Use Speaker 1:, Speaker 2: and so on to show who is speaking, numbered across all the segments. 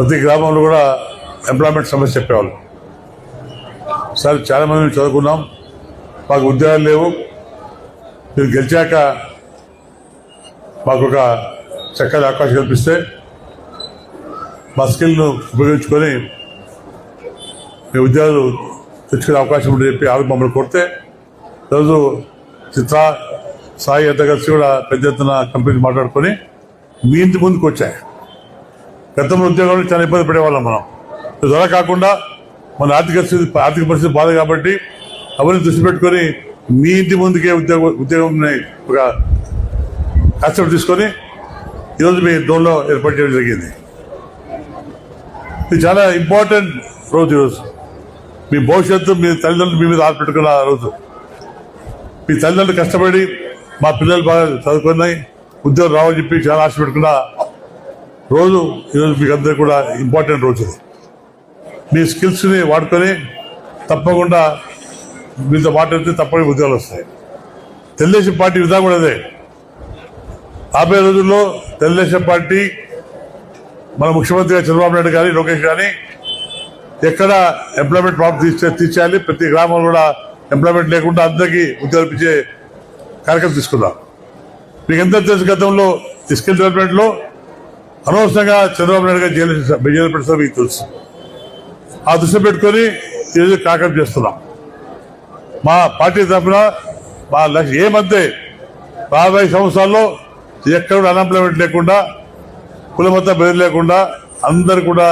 Speaker 1: ప్రతి గ్రామంలో కూడా ఎంప్లాయ్మెంట్ సమస్య చెప్పేవాళ్ళు. సార్ చాలా మంది మేము చదువుకున్నాం. మాకు ఉద్యోగాలు లేవు. మీరు గెలిచాక మాకు ఒక చక్కటి అవకాశం కల్పిస్తే మా స్కిల్ను ఉపయోగించుకొని మీ ఉద్యోగాలు తెచ్చుకునే అవకాశం ఉందని చెప్పి ఆరు మమ్మల్ని కోరితే ఈరోజు చిత్ర సాయి అంతా కలిసి కూడా పెద్ద ఎత్తున కంపెనీ మాట్లాడుకొని మీ ఇంటి ముందుకు వచ్చాయి గతంలో ఉద్యోగాలు చాలా ఇబ్బంది పడేవాళ్ళం మనం. ఇది కాకుండా మన ఆర్థిక స్థితి ఆర్థిక పరిస్థితి బాధ కాబట్టి అవన్నీ దృష్టి పెట్టుకొని మీ ఇంటి ముందుకే ఉద్యోగ ఉద్యోగం ఒక కాన్సెప్ట్ తీసుకొని ఈరోజు మీ డోన్లో ఏర్పాటు చేయడం జరిగింది. ఇది చాలా ఇంపార్టెంట్ రోజు ఈరోజు. మీ భవిష్యత్తు మీ తల్లిదండ్రులు మీ మీద ఆశపెట్టుకున్న రోజు. మీ తల్లిదండ్రులు కష్టపడి మా పిల్లలు బాగా చదువుకున్నాయి ఉద్యోగం రావాలని చెప్పి చాలా ఆశ పెట్టుకున్న రోజు ఈరోజు మీకు అందరికీ కూడా ఇంపార్టెంట్ రోజు మీ స్కిల్స్ని వాడుకొని తప్పకుండా మీతో మాట్లాడితే తప్పని ఉద్యోగాలు వస్తాయి. తెలుగుదేశం పార్టీ విధానం కూడా అదే. రాబోయే రోజుల్లో తెలుగుదేశం పార్టీ మన ముఖ్యమంత్రిగా చంద్రబాబు నాయుడు కానీ లోకేష్ కానీ ఎక్కడ ఎంప్లాయ్మెంట్ ప్రాబ్లం తీర్చే తీర్చేయాలి? ప్రతి గ్రామంలో కూడా ఎంప్లాయ్మెంట్ లేకుండా అందరికీ ఉద్యోగాలు ఇచ్చే కార్యక్రమం తీసుకుందాం. మీకు ఎంత తెలుసు గతంలో ఈ స్కిల్ డెవలప్మెంట్లో అనవసరంగా చంద్రబాబు నాయుడు గారు జైలు జైలు పెడతారు మీకు తెలుసు. ఆ దృష్టి పెట్టుకొని ఈరోజు కార్యక్రమం చేస్తున్నాం. మా పార్టీ తరఫున మా లక్ష్యం ఏమంతే రాబోయే సంవత్సరాల్లో ఎక్కడ అన్ఎంప్లాయ్మెంట్ లేకుండా కులమత బెదిరి లేకుండా అందరు కూడా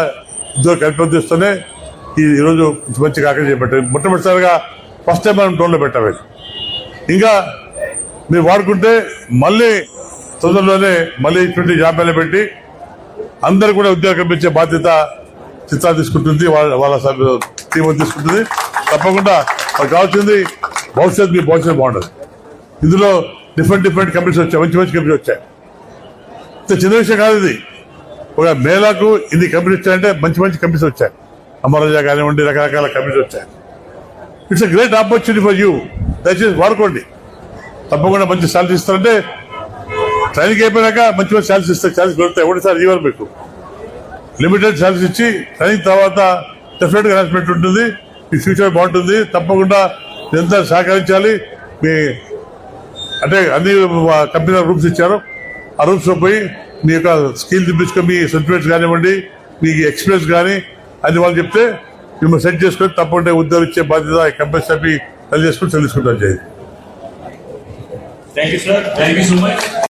Speaker 1: ఉద్యోగం కల్పిస్తూనే ఈ ఈరోజు మంచి కార్యక్రమం చేపట్టారు. మొట్టమొదటిసారిగా ఫస్ట్ టైం మనం టోన్లో పెట్టాము ఇంకా మీరు వాడుకుంటే మళ్ళీ తొందరలోనే మళ్ళీ ఇటువంటి జాబ్యాలు పెట్టి అందరు కూడా ఉద్యోగం ఇచ్చే బాధ్యత చిత్రాలు తీసుకుంటుంది వాళ్ళ వాళ్ళ టీం తీసుకుంటుంది. తప్పకుండా మాకు కావాల్సింది భవిష్యత్ మీ భవిష్యత్ బాగుంటుంది. ఇందులో డిఫరెంట్ డిఫరెంట్ కంపెనీస్ వచ్చాయి మంచి మంచి కంపెనీస్ వచ్చాయి. చిన్న విషయం కాదు ఇది. ఒక మేళాకు ఇన్ని కంపెనీస్ వచ్చాయంటే మంచి మంచి కంపెనీస్ వచ్చాయి. అమరాజా కానివ్వండి రకరకాల కంపెనీస్ వచ్చాయి. It's a great opportunity for you దయచేసి వాడుకోండి. తప్పకుండా మంచి శాలరీ ఇస్తారంటే ట్రైనింగ్ అయిపోయాక మంచి మంచి శాలరీస్ ఇస్తారు శాలరీస్ పెడతాయి ఒకటిసారి ఇవ్వరు మీకు. లిమిటెడ్ శాలరీస్ ఇచ్చి ట్రైనింగ్ తర్వాత డెఫినెట్గా హెరాస్మెంట్ ఉంటుంది. మీ ఫ్యూచర్ బాగుంటుంది. తప్పకుండా ఎంత సహకరించాలి. మీ అంటే అన్ని కంపెనీ రూమ్స్ ఇచ్చారు. ఆ రూమ్స్లో పోయి మీ యొక్క స్కిల్ తెప్పించుకొని మీ సర్టిఫికేట్స్ కానివ్వండి మీ ఎక్స్పీరియన్స్ కానీ అని వాళ్ళు చెప్తే మిమ్మల్ని సెట్ చేసుకొని తప్పకుండా ఉద్యోగం ఇచ్చే బాధ్యత కంపెనీ సభ్యులు కలిసి చేసుకొని తెలుసుకుంటారు చేయండి
Speaker 2: Thank you, sir. Thank you so much.